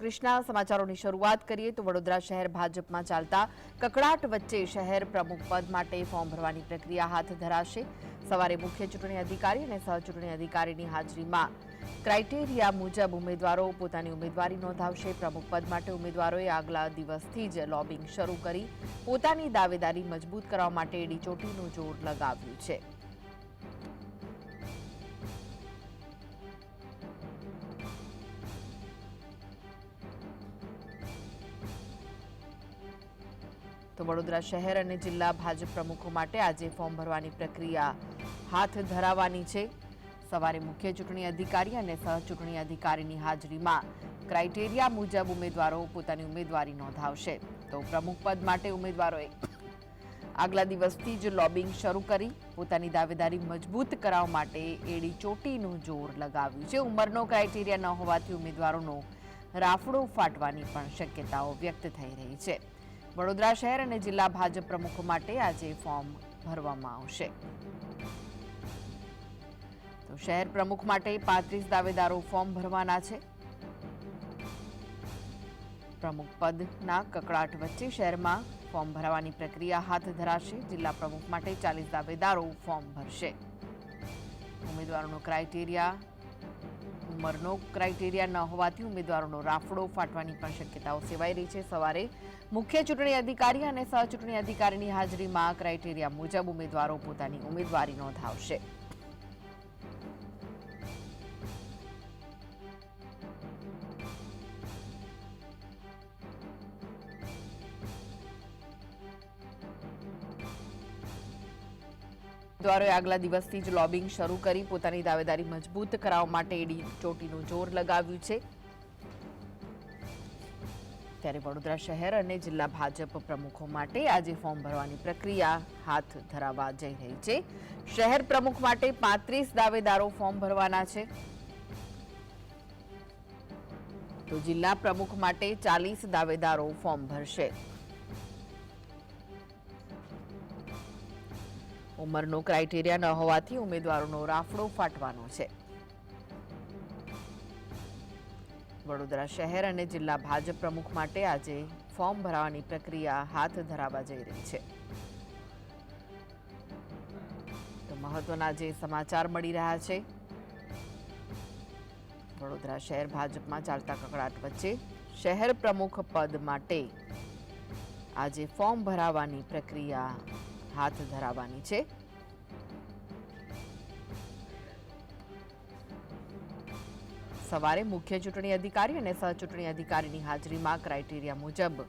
કૃષ્ણા સમાચારોની શરૂઆત કરીએ તો વડોદરા શહેર ભાજપમાં ચાલતા કકડાટ વચ્ચે શહેર પ્રમુખ પદ માટે ફોર્મ ભરવાની પ્રક્રિયા હાથ ધરાશે. સવારે મુખ્ય ચૂંટણી અધિકારી અને સહચૂંટણી અધિકારીની હાજરીમાં ક્રાઇટેરિયા મુજબ ઉમેદવારો પોતાની ઉમેદવારી નોંધાવશે. પ્રમુખ પદ માટે ઉમેદવારોએ આગલા દિવસથી જ લોબિંગ શરૂ કરી પોતાની દાવેદારી મજબૂત કરવા માટે એડી ચોટીનું જોર લગાવ્યું છે. તો વડોદરા શહેર અને જિલ્લા ભાજપ પ્રમુખો માટે આજે ફોર્મ ભરવાની પ્રક્રિયા હાથ ધરાવવાની છે. સવારે મુખ્ય ચૂંટણી અધિકારી અને સહચૂંટણી અધિકારીની હાજરીમાં ક્રાઇટેરિયા મુજબ ઉમેદવારો પોતાની ઉમેદવારી નોંધાવશે. તો પ્રમુખ પદ માટે ઉમેદવારોએ આગલા દિવસથી જ લોબિંગ શરૂ કરી, પોતાની દાવેદારી મજબૂત કરાવવા માટે એડી ચોટીનું જોર લગાવ્યું છે. ઉંમરનો ક્રાઇટેરિયા ન હોવાથી ઉમેદવારોનો રાફડો ફાટવાની પણ શક્યતાઓ વ્યક્ત થઈ રહી છે. વડોદરા શહેર અને જિલ્લા ભાજપ પ્રમુખો માટે આજે ફોર્મ ભરવામાં આવશે. તો શહેર પ્રમુખ માટે પાંત્રીસ દાવેદારો ફોર્મ ભરવાના છે. પ્રમુખ પદના કકડાટ વચ્ચે શહેરમાં ફોર્મ ભરવાની પ્રક્રિયા હાથ ધરાશે. જિલ્લા પ્રમુખ માટે ચાલીસ દાવેદારો ફોર્મ ભરશે. ઉમેદવારોનો ક્રાઇટેરિયા ઉંમરનો ક્રાઇટેરિયા ન હોવાથી ઉમેદવારોનો રાફડો ફાટવાની પણ શક્યતાઓ સેવાઈ રહી છે. સવારે મુખ્ય ચૂંટણી અધિકારી અને સહચૂંટણી અધિકારીની હાજરીમાં ક્રાઇટેરિયા મુજબ ઉમેદવારો પોતાની ઉમેદવારી નોંધાવશે. ઉમેદવારોએ આગલા દિવસથી જ લોબિંગ શરૂ કરી પોતાની દાવેદારી મજબૂત કરાવવા માટે એડી ચોટીનું જોર લગાવ્યું છે. ત્યારે વડોદરા શહેર અને જિલ્લા ભાજપ પ્રમુખો માટે આજે ફોર્મ ભરવાની પ્રક્રિયા હાથ ધરાવવા જઈ રહી છે. શહેર પ્રમુખ માટે પાંત્રીસ દાવેદારો ફોર્મ ભરવાના છે. તો જિલ્લા પ્રમુખ માટે ચાલીસ દાવેદારો ફોર્મ ભરશે. ઉંમરનો ક્રાઇટેરિયા ન હોવાથી ઉમેદવારોનો રાફડો ફાટવાનો છે. વડોદરા શહેર અને જિલ્લા ભાજપ પ્રમુખ માટે આજે ફોર્મ ભરાવાની પ્રક્રિયા હાથ ધરાવવા જઈ રહી છે. તો મહત્વના જે સમાચાર મળી રહ્યા છે. વડોદરા શહેર ભાજપમાં ચાલતા કકડાટ વચ્ચે શહેર પ્રમુખ પદ માટે આજે ફોર્મ ભરાવાની પ્રક્રિયા હાથ ધરાવવાની છે. સવારે મુખ્ય ચૂંટણી અધિકારી અને સહચૂંટણી અધિકારીની હાજરીમાં ક્રાઇટેરિયા મુજબ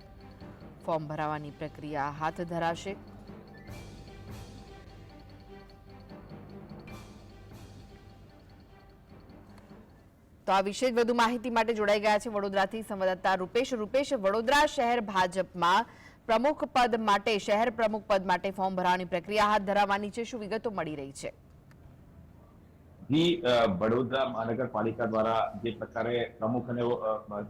ફોર્મ ભરાવાની પ્રક્રિયા હાથ ધરાશે. તો આ વિશે વધુ માહિતી માટે જોડાઈ ગયા છે વડોદરાથી સંવાદદાતા રૂપેશ. રૂપેશ, વડોદરા શહેર ભાજપમાં પ્રમુખ પદ માટે, શહેર પ્રમુખ પદ માટે ફોર્મ ભરવાની પ્રક્રિયા હાથ ધરાવવાની છે. શું વિગતો મળી રહી છે? વડોદરા મહાનગરપાલિકા દ્વારા જે પ્રકારે પ્રમુખ અને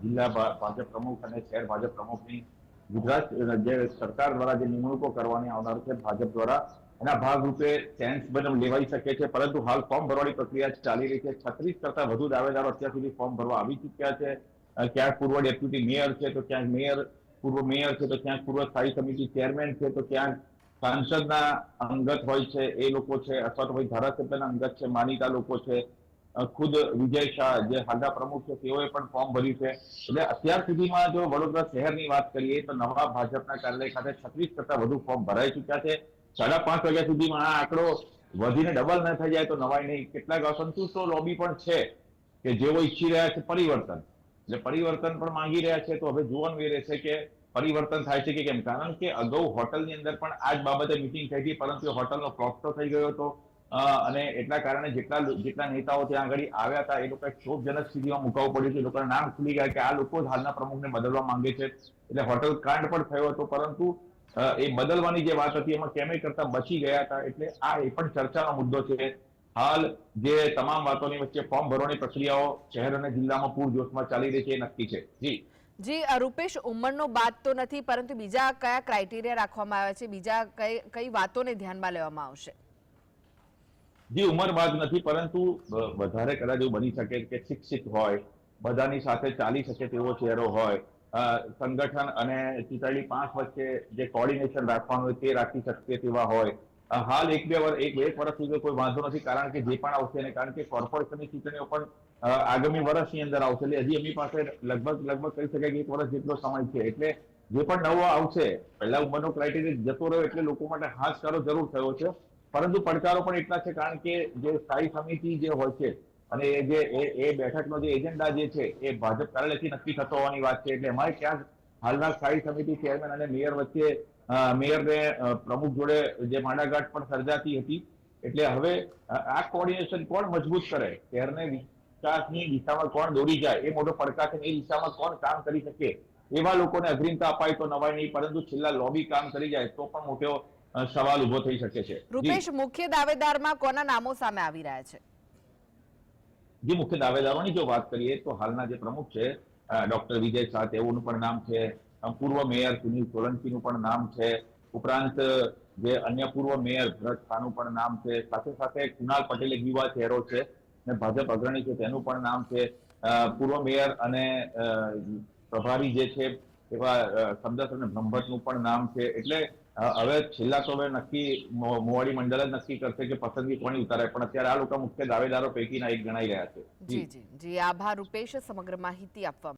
જિલ્લા ભાજપ પ્રમુખ અને શહેર ભાજપ પ્રમુખની ગુજરાત જે સરકાર દ્વારા જે નિમણૂકો કરવાની આવનાર છે, ભાજપ દ્વારા, એના ભાગરૂપે સેન્સ બન લેવાઈ શકે છે. પરંતુ હાલ ફોર્મ ભરવાની પ્રક્રિયા ચાલી રહી છે. છત્રીસ કરતા વધુ દાવેદારો અત્યાર સુધી ફોર્મ ભરવા આવી ચૂક્યા છે. ક્યાંક પૂર્વ ડેપ્યુટી મેયર છે, તો ક્યાંક મેયર પૂર્વ મેયર છે, તો ક્યાંક પૂર્વ સ્થાયી સમિતિ ચેરમેન છે, તો ક્યાંક સાંસદના અંગત હોય છે, એ લોકો છે, અથવા તો ભાઈ ધારાસભ્યના અંગત છે, માનીતા લોકો છે. ખુદ વિજય શાહ, જે હાલના પ્રમુખ છે, તેઓએ પણ ફોર્મ ભર્યું છે. એટલે અત્યાર સુધીમાં જો વડોદરા શહેરની વાત કરીએ, તો નવા ભાજપના કાર્યાલય ખાતે છત્રીસ કરતા વધુ ફોર્મ ભરાઈ ચુક્યા છે. સાડા પાંચ વાગ્યા સુધીમાં આ આંકડો વધીને ડબલ ન થઈ જાય તો નવાઈ નહીં. કેટલાક અસંતુષ્ટો લોબી પણ છે, કે જેઓ ઈચ્છી રહ્યા છે પરિવર્તન. એટલે પરિવર્તન પણ માંગી રહ્યા છે, તો હવે જોવાનું એ રહેશે કે પરિવર્તન થાય છે કે કેમ? કારણ કે અગાઉ હોટલની અંદર પણ આ જ બાબતે મિટિંગ થઈ હતી, પરંતુ હોટલનો ફ્લોપ તો થઈ ગયો હતો. અને એટલા કારણે જેટલા જેટલા નેતાઓ ત્યાં આગળ આવ્યા હતા, એ લોકોએ ક્ષોભજનક સ્થિતિમાં મુકાવવું પડ્યું છે. લોકોના નામ ખુલી ગયા કે આ લોકો જ હાલના પ્રમુખને બદલવા માંગે છે. એટલે હોટલ કાંડ પણ થયો હતો, પરંતુ એ બદલવાની જે વાત હતી, એમાં કેમે કરતા બચી ગયા હતા. એટલે આ એ પણ ચર્ચાનો મુદ્દો છે. હાલ જે તમામ વાતોની વચ્ચે ફોર્મ ભરવાની પ્રક્રિયાઓ શહેર અને જિલ્લામાં પૂરજોશમાં ચાલી રહી છે એ નક્કી છે. જી. જી રૂપેશ ઉંમરનો બાદ તો નથી પરંતુ બીજા કયા ક્રાઇટેરિયા રાખવામાં આવ્યા છે? બીજા કઈ કઈ વાતોને ધ્યાનમાં લેવામાં આવશે? જે ઉંમર બાદ નથી પરંતુ વધારે કદાચ એવું બની શકે કે શિક્ષિત હોય બધાની સાથે ચાલી શકે તેવો ચહેરો હોય સંગઠન અને ચૂંટાયેલી પાંચ વચ્ચે જે કોર્ડિનેશન રાખવાનું હોય તે રાખી શકે તેવા હોય હાલ એક બે વર્ષ એક એક વર્ષ સુધી કોઈ વાંધો નથી, કારણ કે જે પણ આવશે અને કારણ કે કોર્પોરેશનની ચૂંટણીઓ પણ આગામી વર્ષની અંદર આવશે. એટલે હજી એમની પાસે લગભગ લગભગ કહી શકાય કે એક વર્ષ જેટલો સમય છે. એટલે જે પણ નવો આવશે, પહેલા ઉંમરનો ક્રાઇટેરિયા જતો રહ્યો એટલે લોકો માટે હાશકારો જરૂર થયો છે. પરંતુ પડકારો પણ એટલા છે, કારણ કે જે સ્થાયી સમિતિ જે હોય છે, અને એ જે, એ બેઠકનો જે એજન્ડા જે છે, એ ભાજપ કાર્યાલયથી નક્કી થતો હોવાની વાત છે. એટલે અમારે ક્યાંક હાલના સ્થાયી સમિતિ ચેરમેન અને મેયર વચ્ચે મેયરને પ્રમુખ જોડે જે માડાઘાટ પણ સર્જાતી હતી એટલે હવે આ કોર્ડિનેશન કોણ મજબૂત કરે? શહેરને વિકાસની દિશામાં કોણ દોરી જાય? એ મોટો પડકાર છે એ દિશામાં કોણ કામ કરી શકે? એવા લોકોને અગ્રિમતા અપાય તો નવાય નહીં પરંતુ છેલ્લા લોબી કામ કરી જાય તો પણ મોટો સવાલ ઊભો થઈ શકે છે. રૂપેશ મુખ્ય દાવેદારમાં કોના નામો સામે આવી રહ્યા છે? જે મુખ્ય દાવેદારોની જો વાત કરીએ તો હાલના જે પ્રમુખ છે ડોક્ટર વિજય શાહ તેઓનું પણ નામ છે પૂર્વ મેયર સુનિલ સોલંકીનું પણ નામ છે. ઉપરાંત, જે અન્ય પૂર્વ મેયર ભરત ખાનું પણ નામ છે. સાથે સાથે કુનાલ પટેલ એક યુવા ચહેરો છે અને ભાજપ અગ્રણી છે, તેનું પણ નામ છે. પૂર્વ મેયર અને પ્રભારી જે છે, એવા સમદસ અને બ્રહ્મભટ્ટનું પણ નામ છે. એટલે હવે છેલ્લા તો હવે નક્કી મોવાડી મંડળ જ નક્કી કરશે કે પસંદગી કોની ઉતારાય. પણ અત્યારે આ લોકો મુખ્ય દાવેદારો પૈકીના એક ગણાઈ રહ્યા છે. જી જી. જી, આભાર. રૂપેશ, સમગ્ર માહિતી આપવા